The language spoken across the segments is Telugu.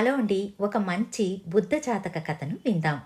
హలో అండి ఒక మంచి బుద్ధ జాతక కథను విందాం.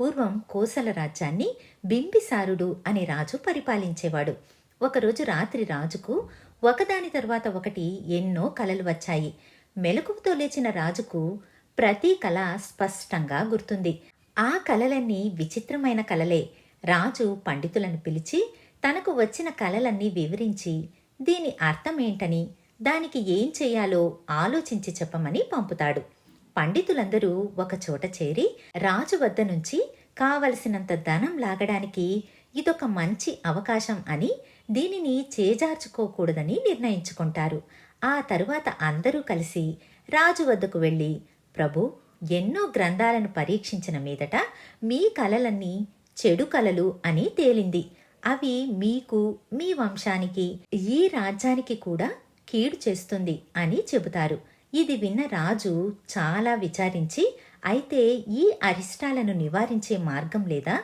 పూర్వం కోసల రాజ్యాన్ని బింబిసారుడు అనే రాజు పరిపాలించేవాడు. ఒకరోజు రాత్రి రాజుకు ఒకదాని తర్వాత ఒకటి ఎన్నో కలలు వచ్చాయి. మెలకువతో లేచిన రాజుకు ప్రతి కళ స్పష్టంగా గుర్తుంది. ఆ కలలన్నీ విచిత్రమైన కలలే రాజు పండితులను పిలిచి తనకు వచ్చిన కలలన్నీ వివరించి దీని అర్థమేంటని దానికి ఏం చేయాలో ఆలోచించి చెప్పమని పంపుతాడు. పండితులందరూ ఒకచోట చేరి రాజు వద్ద నుంచి కావలసినంత ధనం లాగడానికి ఇదొక మంచి అవకాశం అని దీనిని చేజార్చుకోకూడదని నిర్ణయించుకుంటారు. ఆ తరువాత అందరూ కలిసి రాజు వద్దకు వెళ్ళి ప్రభు ఎన్నో గ్రంథాలను పరీక్షించిన మీదట మీ కలలన్నీ చెడు కలలు అని తేలింది. అవి మీకు మీ వంశానికి ఈ రాజ్యానికి కూడా కీడు చేస్తుంది అని చెబుతారు. ఇది విన్న రాజు చాలా విచారించి అయితే ఈ అరిష్టాలను నివారించే మార్గం లేదా?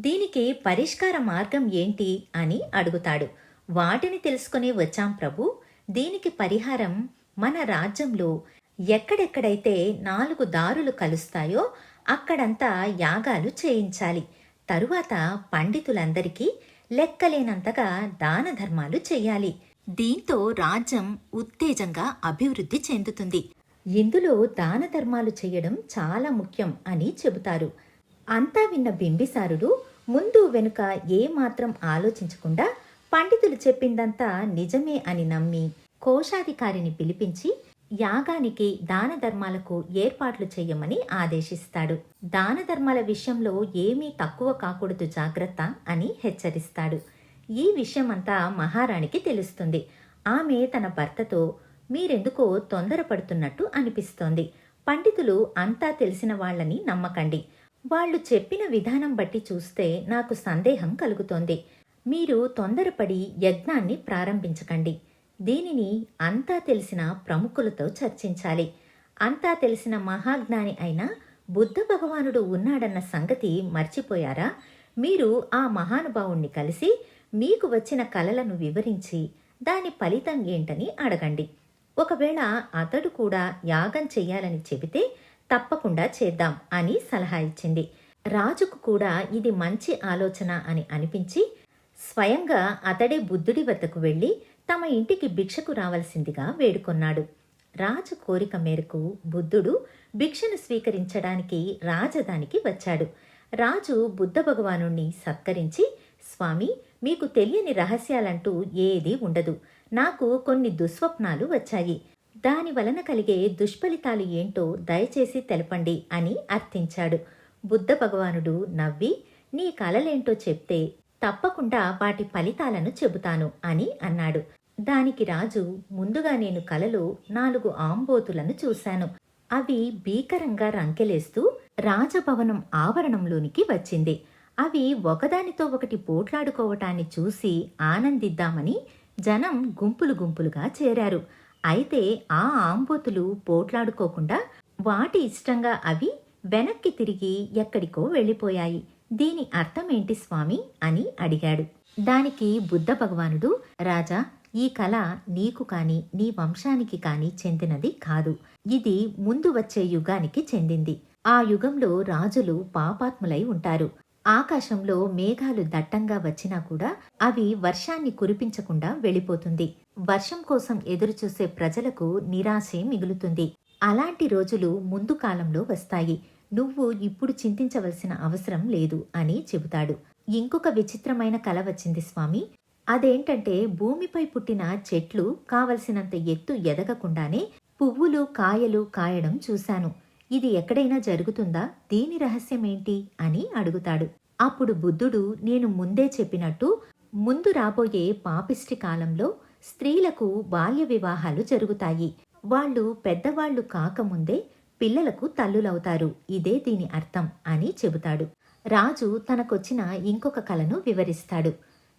దీనికి పరిష్కార మార్గం ఏంటి? అని అడుగుతాడు. వాటిని తెలుసుకునే వచ్చాం ప్రభు. దీనికి పరిహారం మన రాజ్యంలో ఎక్కడెక్కడైతే నాలుగు దారులు కలుస్తాయో అక్కడంతా యాగాలు చేయించాలి. తరువాత పండితులందరికీ లెక్కలేనంతగా దాన ధర్మాలు చేయాలి. దీంతో రాజ్యం ఉత్తేజంగా అభివృద్ధి చెందుతుంది. ఇందులో దాన ధర్మాలు చేయడం చాలా ముఖ్యం అని చెబుతారు. అంతా విన్న బింబిసారుడు ముందు వెనుక ఏమాత్రం ఆలోచించకుండా పండితులు చెప్పిందంతా నిజమే అని నమ్మి కోశాధికారిని పిలిపించి యాగానికి దాన ధర్మాలకు ఏర్పాట్లు చేయమని ఆదేశిస్తాడు. దాన ధర్మాల విషయంలో ఏమీ తక్కువ కాకూడదు జాగ్రత్త అని హెచ్చరిస్తాడు. ఈ విషయమంతా మహారాణికి తెలుస్తుంది. ఆమె తన భర్తతో మీరెందుకో తొందరపడుతున్నట్టు అనిపిస్తోంది. పండితులు అంతా తెలిసిన వాళ్ళని నమ్మకండి. వాళ్ళు చెప్పిన విధానం బట్టి చూస్తే నాకు సందేహం కలుగుతోంది. మీరు తొందరపడి యజ్ఞాన్ని ప్రారంభించకండి. దీనిని అంతా తెలిసిన ప్రముఖులతో చర్చించాలి. అంతా తెలిసిన మహాజ్ఞాని అయిన బుద్ధ భగవానుడు ఉన్నాడన్న సంగతి మర్చిపోయారా? మీరు ఆ మహానుభావుణ్ణి కలిసి మీకు వచ్చిన కలలను వివరించి దాని ఫలితం ఏంటని అడగండి. ఒకవేళ అతడు కూడా యాగం చెయ్యాలని చెబితే తప్పకుండా చేద్దాం అని సలహా ఇచ్చింది. రాజుకు కూడా ఇది మంచి ఆలోచన అని అనిపించి స్వయంగా అతడే బుద్ధుడి వద్దకు వెళ్ళి తమ ఇంటికి భిక్షకు రావలసిందిగా వేడుకొన్నాడు. రాజు కోరిక మేరకు బుద్ధుడు భిక్షను స్వీకరించడానికి రాజధానికి వచ్చాడు. రాజు బుద్ధ భగవానుణ్ణి సత్కరించి స్వామి మీకు తెలియని రహస్యాలంటూ ఏదీ ఉండదు. నాకు కొన్ని దుస్వప్నాలు వచ్చాయి. దాని వలన కలిగే దుష్ఫలితాలు ఏంటో దయచేసి తెలపండి అని అర్థించాడు. బుద్ధ భగవానుడు నవ్వి నీ కలలేంటో చెప్తే తప్పకుండా వాటి ఫలితాలను చెబుతాను అని అన్నాడు. దానికి రాజు ముందుగా నేను కలలో నాలుగు ఆంబోతులను చూశాను. అవి భీకరంగా రంకెలేస్తూ రాజభవనం ఆవరణంలోనికి వచ్చింది. అవి ఒకదానితో ఒకటి పోట్లాడుకోవటాన్ని చూసి ఆనందిద్దామని జనం గుంపులు గుంపులుగా చేరారు. అయితే ఆ ఆంబోతులు పోట్లాడుకోకుండా వాటి ఇష్టంగా అవి వెనక్కి తిరిగి ఎక్కడికో వెళ్ళిపోయాయి. దీని అర్థమేంటి స్వామి అని అడిగాడు. దానికి బుద్ధ భగవానుడు రాజా ఈ కళ నీకు కాని నీ వంశానికి కాని చెందినది కాదు. ఇది ముందు వచ్చే యుగానికి చెందింది. ఆ యుగంలో రాజులు పాపాత్ములై ఉంటారు. ఆకాశంలో మేఘాలు దట్టంగా వచ్చినా కూడా అవి వర్షాన్ని కురిపించకుండా వెళ్ళిపోతుంది. వర్షం కోసం ఎదురుచూసే ప్రజలకు నిరాశే మిగులుతుంది. అలాంటి రోజులు ముందు కాలంలో వస్తాయి. నువ్వు ఇప్పుడు చింతించవలసిన అవసరం లేదు అని చెబుతాడు. ఇంకొక విచిత్రమైన కల వచ్చింది స్వామి. అదేంటంటే భూమిపై పుట్టిన చెట్లు కావలసినంత ఎత్తు ఎదగకుండానే పువ్వులు కాయలు కాయడం చూశాను. ఇది ఎక్కడైనా జరుగుతుందా? దీని రహస్యమేంటి అని అడుగుతాడు. అప్పుడు బుద్ధుడు నేను ముందే చెప్పినట్టు ముందు రాబోయే పాపిష్టి కాలంలో స్త్రీలకు బాల్య వివాహాలు జరుగుతాయి. వాళ్ళు పెద్దవాళ్ళు కాకముందే పిల్లలకు తల్లులవుతారు. ఇదే దీని అర్థం అని చెబుతాడు. రాజు తనకొచ్చిన ఇంకొక కలను వివరిస్తాడు.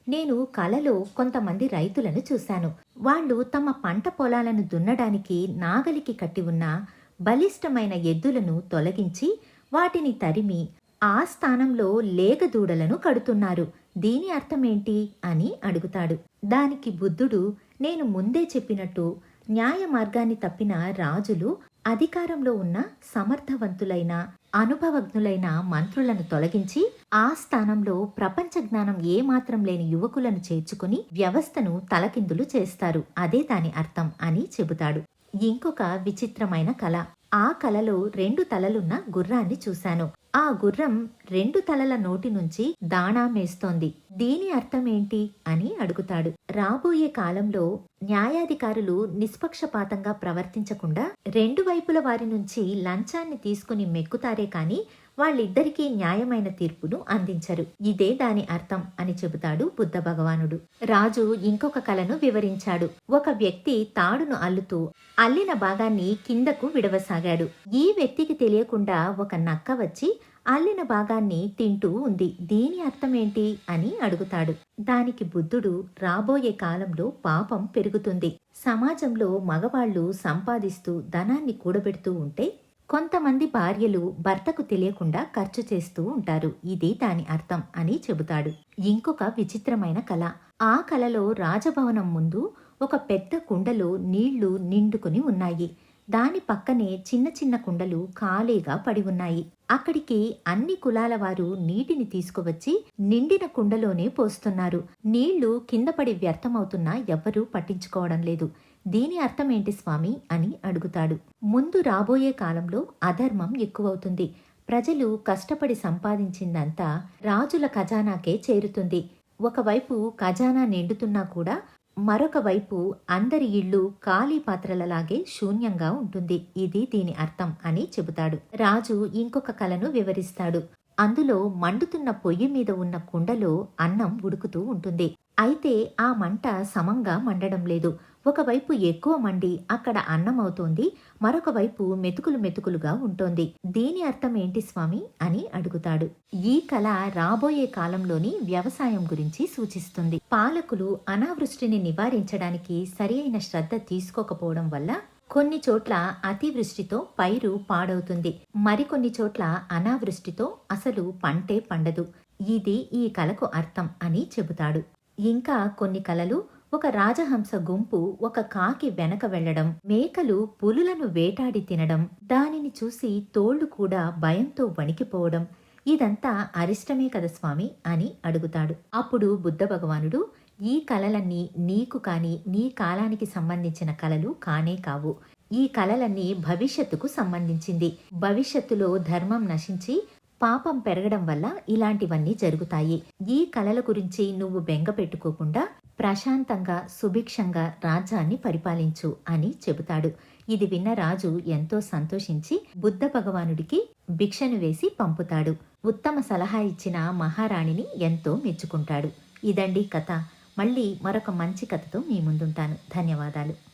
నేను కలలో కొంతమంది రైతులను చూశాను. వాళ్ళు తమ పంట పొలాలను దున్నడానికి నాగలికి కట్టి ఉన్న బలిష్టమైన ఎద్దులను తొలగించి వాటిని తరిమి ఆ స్థానంలో లేగదూడలను కడుతున్నారు. దీని అర్థమేంటి? అని అడుగుతాడు. దానికి బుద్ధుడు నేను ముందే చెప్పినట్టు న్యాయ మార్గాన్ని తప్పిన రాజులు అధికారంలో ఉన్న సమర్థవంతులైన అనుభవజ్ఞులైన మంత్రులను తొలగించి ఆ స్థానంలో ప్రపంచ జ్ఞానం ఏమాత్రం లేని యువకులను చేర్చుకుని వ్యవస్థను తలకిందులు చేస్తారు. అదే దాని అర్థం అని చెబుతాడు. ఇంకొక విచిత్రమైన కళ ఆ కలలో రెండు తలలున్న గుర్రాన్ని చూశాను. ఆ గుర్రం రెండు తలల నోటి నుంచి దాణా మేస్తోంది. దీని అర్థం ఏంటి అని అడుగుతాడు. రాబోయే కాలంలో న్యాయాధికారులు నిష్పక్షపాతంగా ప్రవర్తించకుండా రెండు వైపుల వారి నుంచి లంచాన్ని తీసుకుని మెక్కుతారే కాని వాళ్ళిద్దరికీ న్యాయమైన తీర్పును అందించరు. ఇదే దాని అర్థం అని చెబుతాడు బుద్ధ భగవానుడు. రాజు ఇంకొక కలను వివరించాడు. ఒక వ్యక్తి తాడును అల్లుతూ అల్లిన భాగాన్ని కిందకు విడవసాగాడు. ఈ వ్యక్తికి తెలియకుండా ఒక నక్క వచ్చి అల్లిన భాగాన్ని తింటూ ఉంది. దీని అర్థమేంటి అని అడుగుతాడు. దానికి బుద్ధుడు రాబోయే కాలంలో పాపం పెరుగుతుంది. సమాజంలో మగవాళ్ళు సంపాదిస్తూ ధనాన్ని కూడబెడుతూ ఉంటే కొంతమంది భార్యలు భర్తకు తెలియకుండా ఖర్చు చేస్తూ ఉంటారు. ఇది దాని అర్థం అని చెబుతాడు. ఇంకొక విచిత్రమైన కళ ఆ కలలో రాజభవనం ముందు ఒక పెద్ద కుండలో నీళ్ళు నిండుకుని ఉన్నాయి. దాని పక్కనే చిన్న చిన్న కుండలు ఖాళీగా పడి ఉన్నాయి. అక్కడికి అన్ని కులాల వారు నీటిని తీసుకువచ్చి నిండిన కుండలోనే పోస్తున్నారు. నీళ్ళు కింద పడి వ్యర్థమవుతున్నా ఎవ్వరూ పట్టించుకోవడం లేదు. దీని అర్థమేంటి స్వామి అని అడుగుతాడు. ముందు రాబోయే కాలంలో అధర్మం ఎక్కువవుతుంది. ప్రజలు కష్టపడి సంపాదించిందంతా రాజుల ఖజానాకే చేరుతుంది. ఒకవైపు ఖజానా నిండుతున్నా కూడా మరొక వైపు అందరి ఇళ్ళు ఖాళీ పాత్రలలాగే శూన్యంగా ఉంటుంది. ఇది దీని అర్థం అని చెబుతాడు. రాజు ఇంకొక కలను వివరిస్తాడు. అందులో మండుతున్న పొయ్యి మీద ఉన్న కుండలో అన్నం ఉడుకుతూ ఉంటుంది. అయితే ఆ మంట సమంగా మండడం లేదు. ఒకవైపు ఎక్కువ మండి అక్కడ అన్నమవుతోంది మరొక వైపు మెతుకులు మెతుకులుగా ఉంటోంది. దీని అర్థం ఏంటి స్వామి? అని అడుగుతాడు. ఈ కళ రాబోయే కాలంలోని వ్యవసాయం గురించి సూచిస్తుంది. పాలకులు అనావృష్టిని నివారించడానికి సరి అయిన శ్రద్ధ తీసుకోకపోవడం వల్ల కొన్ని చోట్ల అతివృష్టితో పైరు పాడవుతుంది. మరికొన్ని చోట్ల అనావృష్టితో అసలు పంటే పండదు. ఇది ఈ కలకు అర్థం అని చెబుతాడు. ఇంకా కొన్ని కలలు ఒక రాజహంస గుంపు ఒక కాకి వెనక వెళ్ళడం మేకలు పులులను వేటాడి తినడం దానిని చూసి తోళ్ళు కూడా భయంతో వణికిపోవడం ఇదంతా అరిష్టమే కదా స్వామి అని అడుగుతాడు. అప్పుడు బుద్ధ భగవానుడు ఈ కలలన్నీ నీకు కాని నీ కాలానికి సంబంధించిన కలలు కానే కావు. ఈ కలలన్నీ భవిష్యత్తుకు సంబంధించింది. భవిష్యత్తులో ధర్మం నశించి పాపం పెరగడం వల్ల ఇలాంటివన్నీ జరుగుతాయి. ఈ కలల గురించి నువ్వు బెంగ పెట్టుకోకుండా ప్రశాంతంగా సుభిక్షంగా రాజ్యాన్ని పరిపాలించు అని చెబుతాడు. ఇది విన్న రాజు ఎంతో సంతోషించి బుద్ధ భగవానుడికి భిక్షను వేసి పంపుతాడు. ఉత్తమ సలహా ఇచ్చిన మహారాణిని ఎంతో మెచ్చుకుంటాడు. ఇదండి కథ. మళ్ళీ మరొక మంచి కథతో మీ ముందుంటాను. ధన్యవాదాలు.